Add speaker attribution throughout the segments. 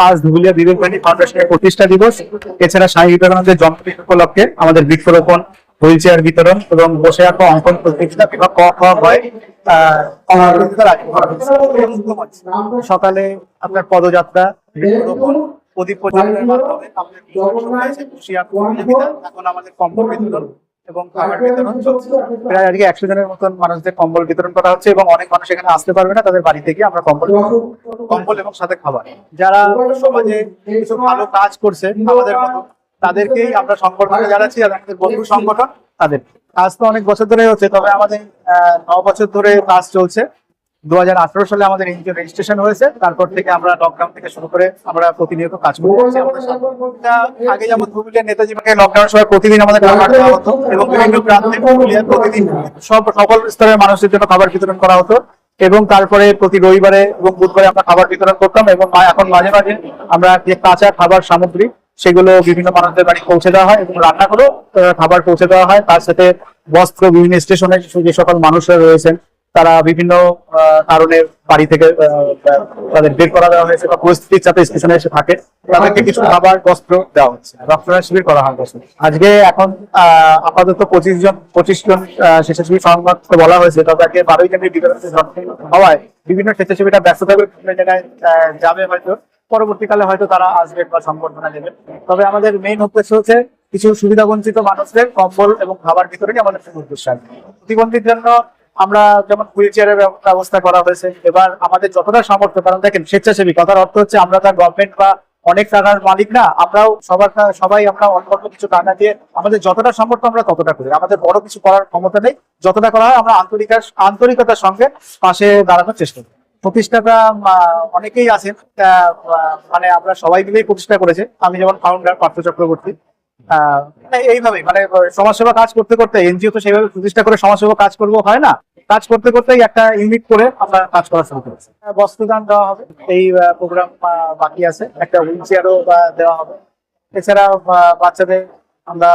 Speaker 1: আজ ধুবুলিয়া বিবেকবাণী ফাউন্ডেশনের প্রতিষ্ঠা দিবস এছাড়া স্বামী বিবেকানন্দের জন্মদিন উপলক্ষে আমাদের বৃক্ষরোপণ হুইল চেয়ার বিতরণ এবং বসে রাখা অঙ্কন প্রতিযোগিতা বিভাগ হয় করা হয়েছে। সকালে আপনার পদযাত্রা প্রদীপ প্রতিযোগিতা এখন আমাদের কম্বল বিতরণ এবং খাবার বিতরণ চলছে। প্রায় আজকে একশো জনের মতন মানুষদের কম্বল বিতরণ করা হচ্ছে এবং অনেক মানুষ এখানে আসতে পারবে না তাদের বাড়ি থেকে আমরা কম্বল কম্বল এবং সাথে খাবার। যারা সমাজে কিছু ভালো কাজ করছে আমাদের মতো তাদেরকেই আমরা সংগঠনে জানাচ্ছি আর আমাদের বন্ধু সংগঠন তাদের। কাজ তো অনেক বছর ধরে হচ্ছে তবে আমাদের আহ, ন বছর ধরে কাজ চলছে। দু হাজার আঠারো সালে আমাদের এনজিও রেজিস্ট্রেশন হয়েছে, তারপর থেকে আমরা লকডাউন থেকে শুরু করে আমরা প্রতিনিয়ত কাজ আগে যেমন পুরুলিয়ার নেতাজি মাকে লকডাউনের সময় প্রতিদিন আমাদের খাবার দেওয়া হতো এবং বিভিন্ন প্রান্তে পুরুলিয়ার প্রতিদিন সব সকল স্তরের মানুষের জন্য খাবার বিতরণ করা হতো এবং তারপরে প্রতি রবিবারে এবং বুধবারে আমরা খাবার বিতরণ করতাম এবং এখন মাঝে মাঝে আমরা যে কাঁচা খাবার সামগ্রী, সেগুলো বিভিন্ন মানুষদের বাড়ি পৌঁছে দেওয়া হয় এবং রান্না করেও খাবার পৌঁছে দেওয়া হয়। তার সাথে বস্ত্র বিভিন্ন স্টেশনে যে সকল মানুষরা রয়েছেন তারা বিভিন্ন কারণে বাড়ি থেকে তাদের বের করা দেওয়া হয়েছে বা পরিস্থিতির সাথে স্টেশনে এসে থাকে, তাদেরকে কিছু খাবার, বস্ত্র দেওয়া হচ্ছে। রক্তদান শিবির করা হয় আজকে এখন আপাতত পঁচিশ জন পঁচিশ জন স্বেচ্ছাসেবী সংবাদ বলা হয়েছে আজকে বারোই জানুয়ারি হওয়ায় বিভিন্ন স্বেচ্ছাসেবীরা ব্যস্ত থাকবে, বিভিন্ন জায়গায় যাবে হয়তো। পরবর্তীকালে হয়তো তারা আসবে বা সংবর্ধনা দেবে। তবে আমাদের মেইন উদ্দেশ্য হচ্ছে কিছু সুবিধা বঞ্চিত মানুষদের কম্বল এবং খাবার বিতরণই আমাদের উদ্দেশ্য। প্রতিবন্ধীর জন্য আমরা যেমন হুইল চেয়ারের ব্যবস্থা করা হয়েছে, এবার আমাদের যতটা সামর্থ্য, কারণ দেখেন স্বেচ্ছাসেবী, কথার অর্থ হচ্ছে আমরা তার গভর্নমেন্ট বা অনেক টাকার মালিক না, আমরাও সবার সবাই আমরা অল্প অল্প কিছু টাকা দিয়ে আমাদের যতটা সামর্থ্য আমরা ততটা করি। আমাদের বড় কিছু করার ক্ষমতা নেই, যতটা করা হয় আমরা আন্তরিকার আন্তরিকতার সঙ্গে পাশে দাঁড়ানোর চেষ্টা করি। প্রতিষ্ঠাতা অনেকেই আছেন মানে আমরা সবাই মিলেই প্রতিষ্ঠা করেছে। আমি যেমন ফাউন্ডার পার্থ চক্রবর্তী আহ, মানে মানে সমাজসেবা কাজ করতে করতে এনজিও তো সেইভাবে প্রতিষ্ঠা করে সমাজসেবা কাজ করব হয় না কাজ করতে করতেই একটা ইউনিট করে আমরা কাজ করা শুরু করেছি। বস্ত্রদান দেওয়া হবে এই প্রোগ্রাম বাকি আছে একটা হুইল চেয়ারও দেওয়া হবে। এছাড়া বাচ্চাদের আমরা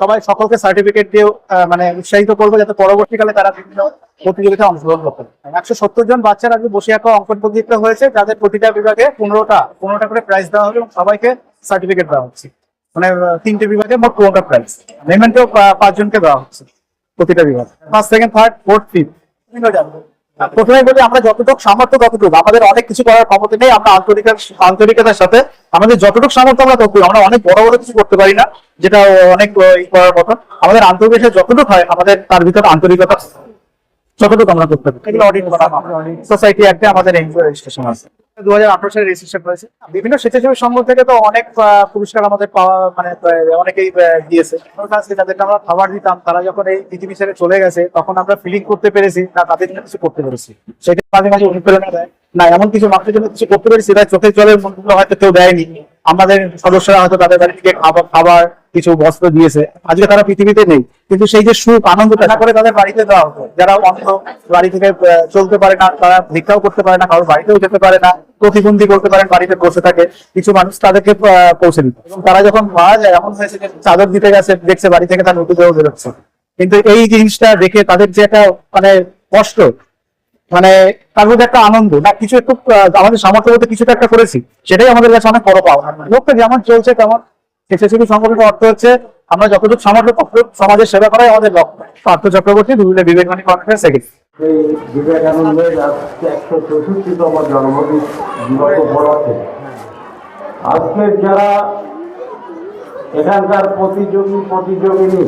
Speaker 1: সবাই সকলকে সার্টিফিকেট দিয়ে মানে উৎসাহিত করব যাতে পরবর্তীকালে তারা বিভিন্ন প্রতিযোগিতায় অংশগ্রহণ করতে পারে। একশো সত্তর জন বাচ্চার আজকে বসে আঁকা অঙ্কন প্রতিযোগিতা হয়েছে যাদের প্রতিটা বিভাগে পনেরোটা পনেরোটা করে প্রাইজ দেওয়া হবে এবং সবাইকে সার্টিফিকেট দেওয়া হচ্ছে। মানে তিনটে বিভাগে মোট পনেরোটা প্রাইজ। মেমেন্টও পাঁচজনকে দেওয়া হচ্ছে প্রতিটা বিভাগ। First second third fourth fifth প্রথমে বলি আমরা যতটুকু সামর্থ্য ততটুকু। আমাদের অনেক কিছু করার ক্ষমতা নেই আমরা আন্তরিকার আন্তরিকতার সাথে আমাদের যতটুকু সামর্থ্য আমরা ততটুকু। আমরা অনেক বড় বড় কিছু করতে পারি না যেটা অনেক করার মতো। আমাদের আন্তর্দেশে যতটুকু হয় আমাদের তার ভিতর আন্তরিকতা যতটুকু আমরা করতে পারি। এগুলো অডিট করা সোসাইটি একটা আমাদের রেজিস্ট্রেশন আছে। দু হাজার আঠারো সালে রেজিস্ট্রেশন হয়েছে বিভিন্ন স্বেচ্ছাসেবী সংঘ থেকে তো অনেক পুরস্কার আমাদের পাওয়া মানে অনেকেই দিয়েছে। যাদেরকে আমরা খাবার দিতাম। তারা যখন এই পৃথিবী ছেড়ে চলে গেছে, তখন আমরা ফিলিং করতে পেরেছি না, তাদের জন্য কিছু করতে পেরেছি। সেটা মাঝে মাঝে অনুপ্রেরণা দেয়। না, এমন কিছু মানুষের জন্য কিছু করতে পেরেছি, তাই চোখের জলের মনগুলো হয়তো কেউ দেয়নি। আমাদের সদস্যরা হয়তো তাদের বাড়ি থেকে খাবার খাবার, কিছু বস্ত্র দিয়েছে। আজকে তারা পৃথিবীতে নেই। কিন্তু সেই যে সুখ, আনন্দটা না করে তাদের বাড়িতে দেওয়া হতো। যারা অন্ধ বাড়ি থেকে চলতে পারে না, তারা ভিক্ষাও করতে পারে না, কারোর বাড়িতেও যেতে পারে না, প্রতিবন্ধী করতে পারেন, বাড়িতে বসে থাকে। কিছু মানুষ তাদেরকে পৌঁছে দিত। এবং তারা যখন মারা যায়, এমন হয়েছে যে চাদর দিতে গেছে, দেখছে বাড়ি থেকে তার নতুন দেহ বেরোচ্ছে। কিন্তু এই জিনিসটা দেখে তাদের যে একটা মানে কষ্ট মানে তার মধ্যে একটা আনন্দ, না, কিছু একটু আমাদের সামর্থ্য বলতে কিছুটা একটা করেছি, সেটাই আমাদের কাছে অনেক বড় পাওয়া লোকটা যেমন চলছে তেমন স্বেচ্ছাসেবী সংগঠনের অর্থ হচ্ছে, আমরা যতটুকু সামর্থ্য ততটুকু সমাজের সেবা করাই আমাদের লক্ষ্য। পার্থ চক্রবর্তী দুর্নীতি বিবেকবাণী কনফারেন্স
Speaker 2: উপলক্ষে। আজকের যারা এখানকার প্রতিযোগী, প্রতিযোগিনী,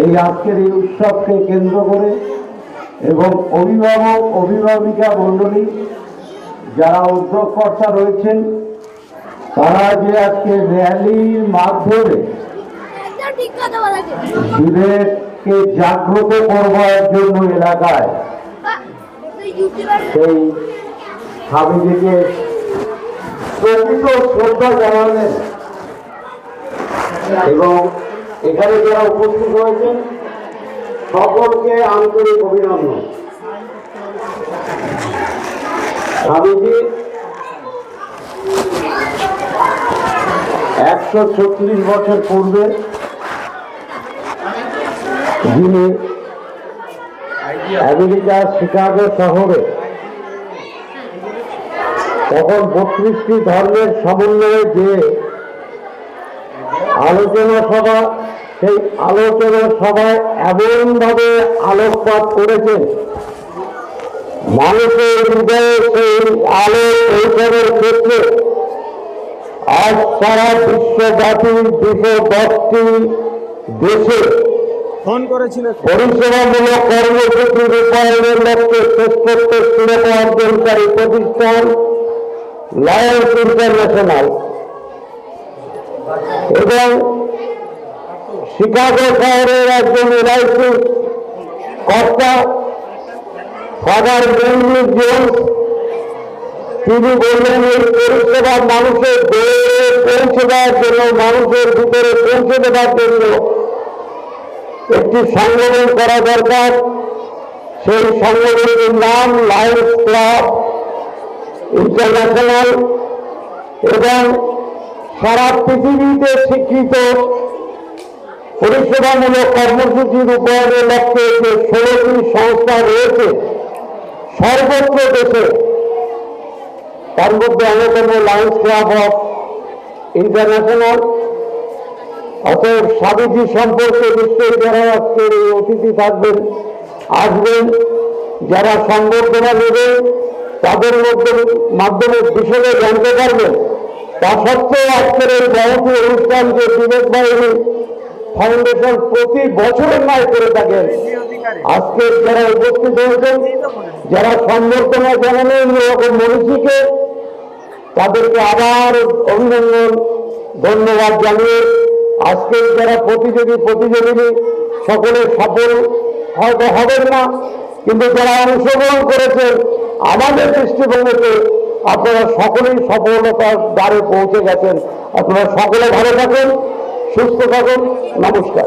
Speaker 2: এই আজকের এই উৎসবকে কেন্দ্র করে এবং অভিভাবক, অভিভাবিকা মণ্ডলী যারা উদ্যোগকর্তা রয়েছেন, তারা যে আজকে র্যালির মাধ্যমে বিবেককে জাগ্রত করবার জন্য এলাকায় সেই স্বামীজিকে প্রকৃত শ্রদ্ধা জানালেন। এবং এখানে যারা উপস্থিত হয়েছেন সকলকে আন্তরিক অভিনন্দন। স্বামীজি, একশো ছত্রিশ বছর পূর্বে যিনি আমেরিকার শিকাগো শহরে তখন বত্রিশটি ধর্মের সমন্বয়ে যে আলোচনা সভা সেই আলোচনা সভায় এমনভাবে আলোকপাত করেছেন মানুষের হৃদয়ে সেই আলো পৌঁছানোর ক্ষেত্রে আজ সারা বিশ্বব্যাপী দুশো দশটি দেশে
Speaker 1: ফোন করেছিলেন
Speaker 2: পরিষেবামূলক কর্মসূচি রূপায়ণের লক্ষ্যে শ্রেষ্ঠত্ব শিরোপা অর্জনকারী প্রতিষ্ঠান লায়ন্স ইন্টারন্যাশনাল এবং শিকাগো শহরের একজন এলআইসি কর্তা ফাদার মেনলি জোন্স তিনি বললেন, এই পরিষেবা মানুষের দৌড়ে পৌঁছে দেওয়ার জন্য, মানুষের ভিতরে পৌঁছে দেওয়ার জন্য একটি সংগঠন করা দরকার। সেই সংগঠনের নাম লায়ন্স ক্লাব ইন্টারন্যাশনাল এবং সারা পৃথিবীতে স্বীকৃত পরিষেবামূলক কর্মসূচি রূপায়ণের লক্ষ্যে যে ষোলোটি সংস্থা রয়েছে। সর্বত্র দেশে। তার মধ্যে অন্যতম লায়ন্স ক্লাব অফ ইন্টারন্যাশনাল অতএব স্বামীজি সম্পর্কে নিশ্চয়ই যারা আজকের এই অতিথি থাকবেন, আসবেন। যারা সংবর্ধনা নেবেন তাদের মধ্যে মাধ্যমে বিষয়ে জানতে পারবেন। তা সত্ত্বেও আজকের এই মহতী অনুষ্ঠান যে বিবেক বাহিনী ফাউন্ডেশন প্রতি বছরের ন্যায় করে থাকেন। আজকে যারা উপস্থিত হয়েছেন, যারা সম্বর্ধনা জানালেন এরকম মনীষীকে, তাদেরকে আবার অভিনন্দন, ধন্যবাদ জানিয়ে আজকে যারা প্রতিযোগী, প্রতিযোগিনী, সকলে সফল হয়তো হবেন না, কিন্তু যারা অংশগ্রহণ করেছেন, আমাদের দৃষ্টিভঙ্গিতে আপনারা সকলেই সফলতার দ্বারে পৌঁছে গেছেন। আপনারা সকলে ভালো থাকুন। সুস্থ থাকুন নমস্কার।